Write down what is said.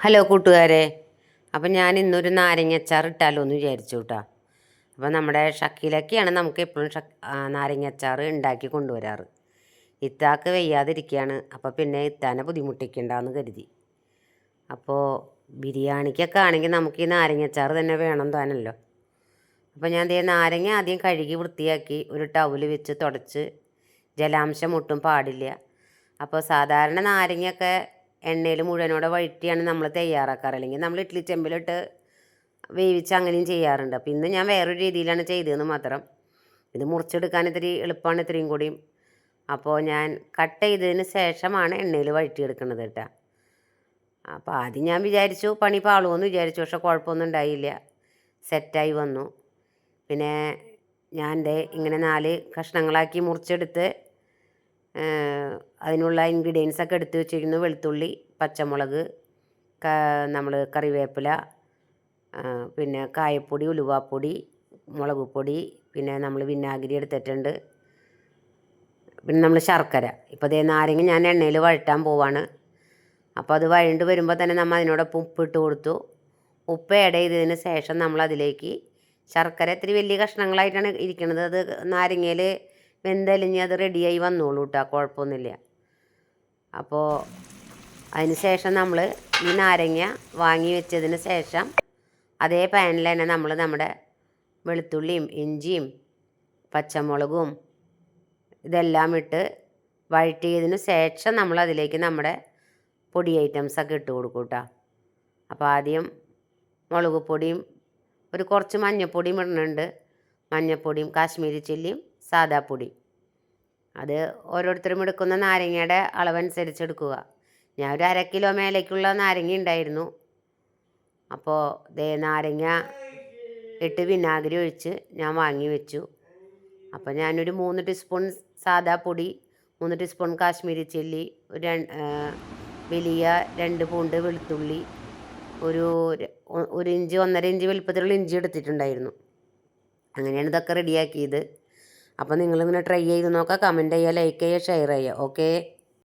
Hello കൂട്ടുകാരെ. അപ്പം ഞാൻ ഇന്നൊരു നാരങ്ങച്ചാർ ഇട്ടാലോ എന്ന് വിചാരിച്ചു കേട്ടോ. അപ്പം നമ്മുടെ ഷക്കീലൊക്കെയാണ് നമുക്ക് എപ്പോഴും ആ, നാരങ്ങച്ചാർ ഉണ്ടാക്കി കൊണ്ടുവരാറ്. ഇത്താക്ക് വെയ്യാതിരിക്കുകയാണ്. അപ്പോൾ പിന്നെ ഇത്താനെ ബുദ്ധിമുട്ടിക്കണ്ടെന്ന് കരുതി. അപ്പോൾ ബിരിയാണിക്കൊക്കെ ആണെങ്കിൽ നമുക്ക് ഈ നാരങ്ങച്ചാർ തന്നെ വേണം താനല്ലോ. അപ്പോൾ ഞാൻ ദേ നാരങ്ങ ആദ്യം കഴുകി വൃത്തിയാക്കി ഒരു ടവൽ വെച്ച് തുടച്ച് ജലാംശം ഒട്ടും പാടില്ല. അപ്പോൾ സാധാരണ നാരങ്ങയൊക്കെ എണ്ണയിൽ മുഴുവനോടെ വഴറ്റിയാണ് നമ്മൾ തയ്യാറാക്കാറ്. അല്ലെങ്കിൽ നമ്മൾ ഇഡ്ഡലി ചെമ്പിലിട്ട് വേവിച്ച് അങ്ങനെയും ചെയ്യാറുണ്ട്. അപ്പോൾ ഇന്ന് ഞാൻ വേറൊരു രീതിയിലാണ് ചെയ്തതെന്ന് മാത്രം. ഇത് മുറിച്ചെടുക്കാൻ ഇത്തിരി എളുപ്പമാണ് ഇത്രയും കൂടിയും. അപ്പോൾ ഞാൻ കട്ട് ചെയ്തതിന് ശേഷമാണ് എണ്ണയിൽ വഴറ്റിയെടുക്കുന്നത് കേട്ടോ. അപ്പോൾ ആദ്യം ഞാൻ വിചാരിച്ചു പണി പാളുമെന്ന് വിചാരിച്ചു. പക്ഷെ കുഴപ്പമൊന്നും ഉണ്ടായില്ല. സെറ്റായി വന്നു. പിന്നെ ഞാൻ ഇങ്ങനെ നാല് കഷ്ണങ്ങളാക്കി മുറിച്ചെടുത്ത് അതിനുള്ള ഇൻഗ്രീഡിയൻസ് ഒക്കെ എടുത്തു വെച്ചിരുന്നു വെളുത്തുള്ളി പച്ചമുളക് നമ്മൾ കറിവേപ്പില പിന്നെ കായപ്പൊടി ഉലുവാപ്പൊടി മുളക് പൊടി പിന്നെ നമ്മൾ വിനാഗിരി എടുത്തിട്ടുണ്ട്. പിന്നെ നമ്മൾ ശർക്കര. ഇപ്പോൾ ദേ നാരങ്ങ ഞാൻ എണ്ണയിൽ വഴറ്റാൻ പോവാണ്. അപ്പോൾ അത് വഴണ്ട് വരുമ്പോൾ തന്നെ നമ്മൾ അതിനോടൊപ്പം ഉപ്പ് ഇട്ട് കൊടുത്തു. ഉപ്പ് ആഡ് ചെയ്തതിന് ശേഷം നമ്മൾ അതിലേക്ക് ശർക്കര ഇത്തിരി വലിയ കഷ്ണങ്ങളായിട്ടാണ് ഇരിക്കുന്നത് അത് നാരങ്ങയിൽ വെന്തലിഞ്ഞ് അത് റെഡിയായി വന്നോളൂ കേട്ടോ കുഴപ്പമൊന്നുമില്ല. അപ്പോൾ അതിന് ശേഷം നമ്മൾ ഈ നാരങ്ങ വാങ്ങി വെച്ചതിന് ശേഷം അതേ പാനിൽ തന്നെ നമ്മൾ നമ്മുടെ വെളുത്തുള്ളിയും ഇഞ്ചിയും പച്ചമുളകും ഇതെല്ലാം ഇട്ട് വഴറ്റിയതിന് ശേഷം നമ്മൾ അതിലേക്ക് നമ്മുടെ പൊടി ഐറ്റംസൊക്കെ ഇട്ട് കൊടുക്കും കേട്ടോ അപ്പോൾ ആദ്യം മുളക് പൊടിയും ഒരു കുറച്ച് മഞ്ഞൾപ്പൊടിയും ഇടുന്നുണ്ട് മഞ്ഞൾപ്പൊടിയും കാശ്മീരി ചില്ലിയും സാദാപ്പൊടി. അത് ഓരോരുത്തരും എടുക്കുന്ന നാരങ്ങയുടെ അളവനുസരിച്ച് എടുക്കുക. ഞാൻ ഒരു അര കിലോ മേലേക്കുള്ള നാരങ്ങ ഉണ്ടായിരുന്നു. അപ്പോൾ ദേ നാരങ്ങ ഇട്ട് വിനാഗിരി ഒഴിച്ച് ഞാൻ വാങ്ങി വെച്ചു. അപ്പോൾ ഞാനൊരു മൂന്ന് ടീസ്പൂൺ സാദാ പൊടി മൂന്ന് ടീസ്പൂൺ കാശ്മീരി ചില്ലി ഒരു വലിയ രണ്ട് പൂണ്ട് വെളുത്തുള്ളി ഒരു ഒരു ഇഞ്ച് ഒന്നര ഇഞ്ച് വലുപ്പത്തിലുള്ള ഇഞ്ചി എടുത്തിട്ടുണ്ടായിരുന്നു. അങ്ങനെയാണ് ഇതൊക്കെ റെഡിയാക്കിയത് അപ്പോൾ നിങ്ങളിങ്ങനെ ട്രൈ ചെയ്ത് നോക്കുക കമന്റ് ചെയ്യുക ലൈക്ക് ചെയ്യുക ഷെയർ ചെയ്യുക ഓക്കേ